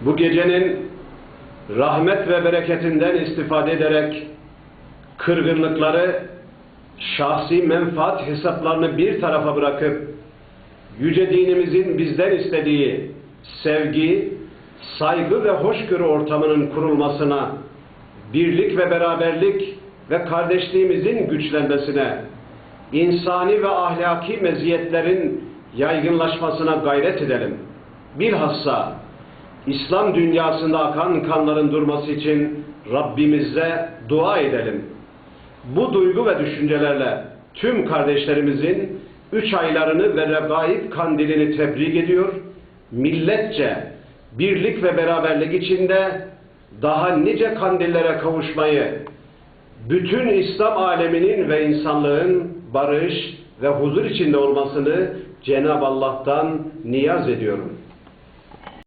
bu gecenin rahmet ve bereketinden istifade ederek kırgınlıkları, şahsi menfaat hesaplarını bir tarafa bırakıp yüce dinimizin bizden istediği sevgi, saygı ve hoşgörü ortamının kurulmasına, birlik ve beraberlik ve kardeşliğimizin güçlenmesine, insani ve ahlaki meziyetlerin yaygınlaşmasına gayret edelim. Bilhassa İslam dünyasında akan kanların durması için Rabbimize dua edelim. Bu duygu ve düşüncelerle tüm kardeşlerimizin üç aylarını ve regaib kandilini tebrik ediyor, milletçe birlik ve beraberlik içinde daha nice kandillere kavuşmayı, bütün İslam aleminin ve insanlığın barış ve huzur içinde olmasını Cenab-ı Allah'tan niyaz ediyorum.